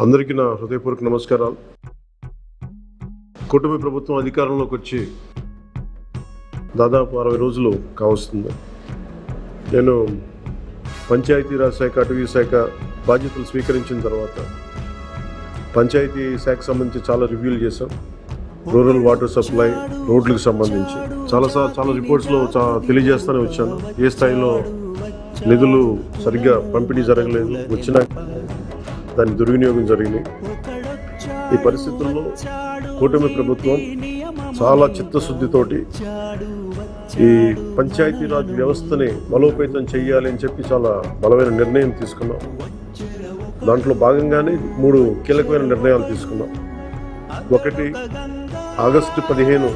అందరికీ నా హృదయపూర్వక నమస్కారాలు. కూటమి ప్రభుత్వం అధికారంలోకి వచ్చి దాదాపు అరవై రోజులు కావస్తుంది. నేను పంచాయతీరాజ్ శాఖ అటవీ శాఖ బాధ్యతలు స్వీకరించిన తర్వాత పంచాయతీ శాఖకు సంబంధించి చాలా రివ్యూలు చేశాం. రూరల్ వాటర్ సప్లై రోడ్లకు సంబంధించి. చాలా చాలా రిపోర్ట్స్లో చా తెలియజేస్తూనే వచ్చాను. ఏ స్థాయిలో నిధులు సరిగ్గా పంపిణీ జరగలేదు. వచ్చిన దాని దుర్వినియోగం జరిగింది. ఈ పరిస్థితుల్లో కూటమి ప్రభుత్వం చాలా చిత్తశుద్ధితోటి ఈ పంచాయతీరాజ్ వ్యవస్థని బలోపేతం చేయాలి అని చెప్పి చాలా బలమైన నిర్ణయం తీసుకున్నాం. దాంట్లో భాగంగానే మూడు కీలకమైన నిర్ణయాలు తీసుకున్నాం. ఒకటి ఆగస్టు పదిహేను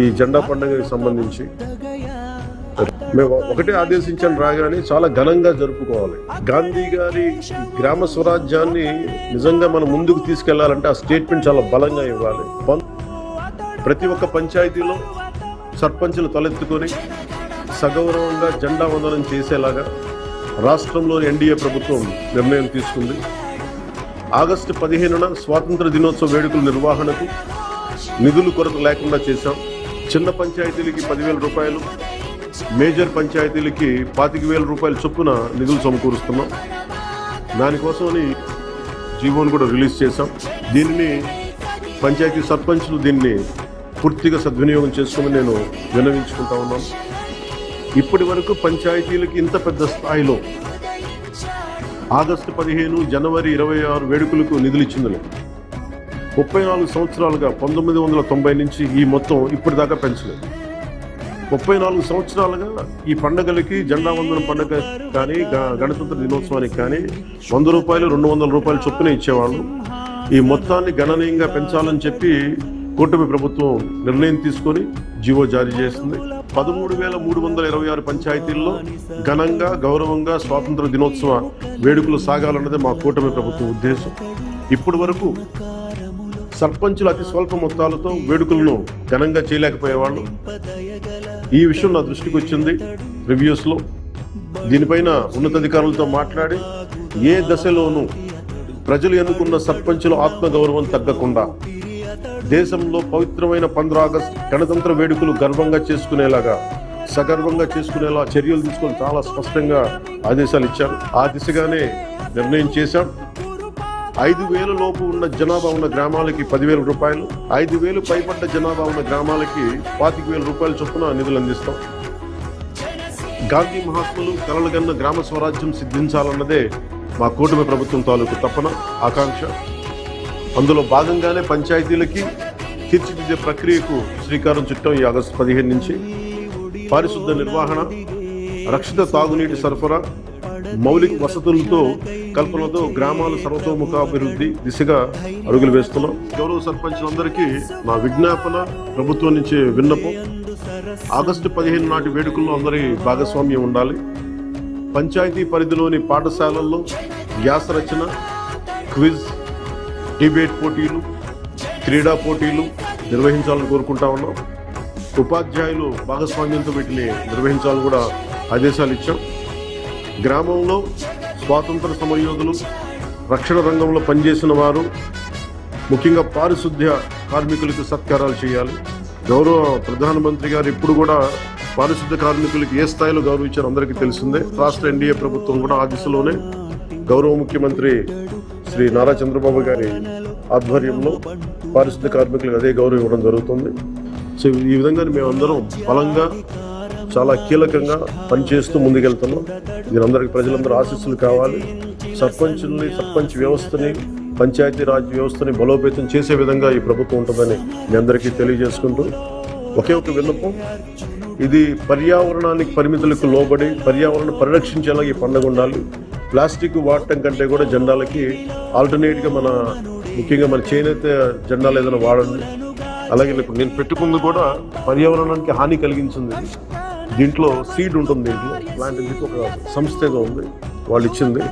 ఈ జెండా పండుగకి సంబంధించి మేము ఒకటే ఆదేశించాను రాగానే చాలా ఘనంగా జరుపుకోవాలి. గాంధీ గారి గ్రామ స్వరాజ్యాన్ని నిజంగా మనం ముందుకు తీసుకెళ్ళాలంటే ఆ స్టేట్మెంట్ చాలా బలంగా ఇవ్వాలి. ప్రతి ఒక్క పంచాయతీలో సర్పంచులు తలెత్తుకొని సగౌరవంగా జెండా వందనం చేసేలాగా రాష్ట్రంలోని ఎన్డీఏ ప్రభుత్వం నిర్ణయం తీసుకుంది. ఆగస్టు పదిహేనున స్వాతంత్ర దినోత్సవ వేడుకల నిర్వహణకు నిధులు కొరత లేకుండా చేశాం. చిన్న పంచాయతీలకి పదివేల రూపాయలు మేజర్ పంచాయతీలకి పాతిక వేల రూపాయల చొప్పున నిధులు సమకూరుస్తున్నాం. దానికోసమని జీవోని కూడా రిలీజ్ చేశాం. దీనిని పంచాయతీ సర్పంచ్లు దీన్ని పూర్తిగా సద్వినియోగం చేసుకుని నేను విన్నవించుకుంటా ఉన్నాను ఇప్పటి వరకు పంచాయతీలకి ఇంత పెద్ద స్థాయిలో ఆగస్టు పదిహేను జనవరి ఇరవై ఆరు వేడుకలకు నిధులు ఇచ్చింది ముప్పై నాలుగు సంవత్సరాలుగా పంతొమ్మిది వందల తొంభై నుంచి ఈ మొత్తం ఇప్పటిదాకా పెంచలేదు. ముప్పై నాలుగు సంవత్సరాలుగా ఈ పండగలకి జెండా వందనం పండుగ కానీ గణతంత్ర దినోత్సవానికి కానీ వంద రూపాయలు రెండు వందల రూపాయలు చొప్పున ఇచ్చేవాళ్ళు. ఈ మొత్తాన్ని గణనీయంగా పెంచాలని చెప్పి కూటమి ప్రభుత్వం నిర్ణయం తీసుకొని జీవో జారీ చేసింది. పదమూడు వేల మూడు వందల ఇరవై ఆరు పంచాయతీల్లో ఘనంగా గౌరవంగా స్వాతంత్ర దినోత్సవ వేడుకలు సాగాలన్నదే మా కూటమి ప్రభుత్వం ఉద్దేశం. ఇప్పటి వరకు సర్పంచులు అతి స్వల్ప మొత్తాలతో వేడుకలను ఘనంగా చేయలేకపోయేవాళ్ళు. ఈ విషయం నా దృష్టికి వచ్చింది రివ్యూస్లో దీనిపైన ఉన్నతాధికారులతో మాట్లాడి ఏ దశలోనూ ప్రజలు ఎన్నుకున్న సర్పంచుల ఆత్మగౌరవం తగ్గకుండా దేశంలో పవిత్రమైన పంద్ర ఆగస్ట్ గణతంత్ర వేడుకలు గర్వంగా చేసుకునేలాగా సగర్వంగా చేసుకునేలా చర్యలు తీసుకొని చాలా స్పష్టంగా ఆదేశాలు ఇచ్చారు. ఆ దిశగానే నిర్ణయం చేశాం. ఐదు వేల లోపు ఉన్న జనాభా ఉన్న గ్రామాలకి పదివేల రూపాయలు ఐదు వేలు పైపడ్డ జనాభా ఉన్న గ్రామాలకి పాతిక వేల రూపాయల చొప్పున నిధులు అందిస్తాం. గాంధీ మహాత్ములు కలలుగన్న గ్రామ స్వరాజ్యం సిద్ధించాలన్నదే మా కూటమి ప్రభుత్వం తాలూకు తప్పన ఆకాంక్ష. అందులో భాగంగానే పంచాయతీలకి తీర్చిదిద్దే ప్రక్రియకు శ్రీకారం చుట్టాం ఈ ఆగస్టు పదిహేను నుంచి. పారిశుద్ధ నిర్వహణ రక్షిత తాగునీటి సరఫరా మౌలిక వసతులతో కల్పనతో గ్రామాల సర్వతోముఖాభివృద్ధి దిశగా అడుగులు వేస్తున్నాం. గౌరవ సర్పంచులందరికీ నా విజ్ఞాపన ప్రభుత్వం నుంచి విన్నపం. ఆగస్టు పదిహేను నాటి వేడుకల్లో అందరి భాగస్వామ్యం ఉండాలి. పంచాయతీ పరిధిలోని పాఠశాలల్లో వ్యాస రచన క్విజ్ డిబేట్ పోటీలు క్రీడా పోటీలు నిర్వహించాలని కోరుకుంటా ఉన్నాం. ఉపాధ్యాయులు భాగస్వామ్యంతో వీటిని నిర్వహించాలని కూడా ఆదేశాలు ఇచ్చాం. గ్రామంలో స్వాతంత్ర సమరయోధులు రక్షణ రంగంలో పనిచేసిన వారు ముఖ్యంగా పారిశుద్ధ్య కార్మికులకు సత్కారాలు చేయాలి. గౌరవ ప్రధానమంత్రి గారు ఇప్పుడు కూడా పారిశుద్ధ్య కార్మికులకు ఏ స్థాయిలో గౌరవించారో అందరికీ తెలిసిందే. రాష్ట్ర ఎన్డీఏ ప్రభుత్వం కూడా ఆ దిశలోనే గౌరవ ముఖ్యమంత్రి శ్రీ నారా చంద్రబాబు గారి ఆధ్వర్యంలో పారిశుద్ధ్య కార్మికులకు అదే గౌరవం ఇవ్వడం జరుగుతుంది. సో ఈ విధంగా మేమందరం బలంగా చాలా కీలకంగా పనిచేస్తూ ముందుకెళ్తున్నాం. మీరందరికీ ప్రజలందరూ ఆశీస్సులు కావాలి. సర్పంచుల్ని సర్పంచ్ వ్యవస్థని పంచాయతీ రాజ్ వ్యవస్థని బలోపేతం చేసే విధంగా ఈ ప్రభుత్వం ఉంటుందని మీ అందరికీ తెలియజేసుకుంటూ ఒకే ఒక విన్నపం. ఇది పర్యావరణానికి పరిమితులకు లోబడి పర్యావరణ పరిరక్షించేలా ఈ పండుగ ఉండాలి. ప్లాస్టిక్ వాడటం కంటే కూడా జెండాలకి ఆల్టర్నేట్గా మన ముఖ్యంగా మన చేనేత జెండాలు ఏదైనా వాడండి. అలాగే ఇప్పుడు నేను పెట్టుకుంది కూడా పర్యావరణానికి హాని కలిగించింది. దీంట్లో సీడ్ ఉంటుంది దీంట్లో. ఇలాంటి ఒక సంస్థ ఏదో ఉంది వాళ్ళు ఇచ్చింది.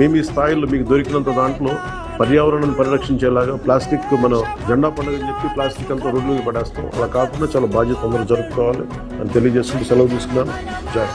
మేము ఈ స్థాయిలో మీకు దొరికినంత దాంట్లో పర్యావరణాన్ని పరిరక్షించేలాగా ప్లాస్టిక్ మన జెండా పండుగ అని చెప్పి ప్లాస్టిక్ అంతా రోడ్లు పడేస్తాం. అలా కాకుండా చాలా బాధ్యత అందరూ జరుపుకోవాలి అని తెలియజేసుకుంటూ సెలవు తీసుకున్నాను. జాయ్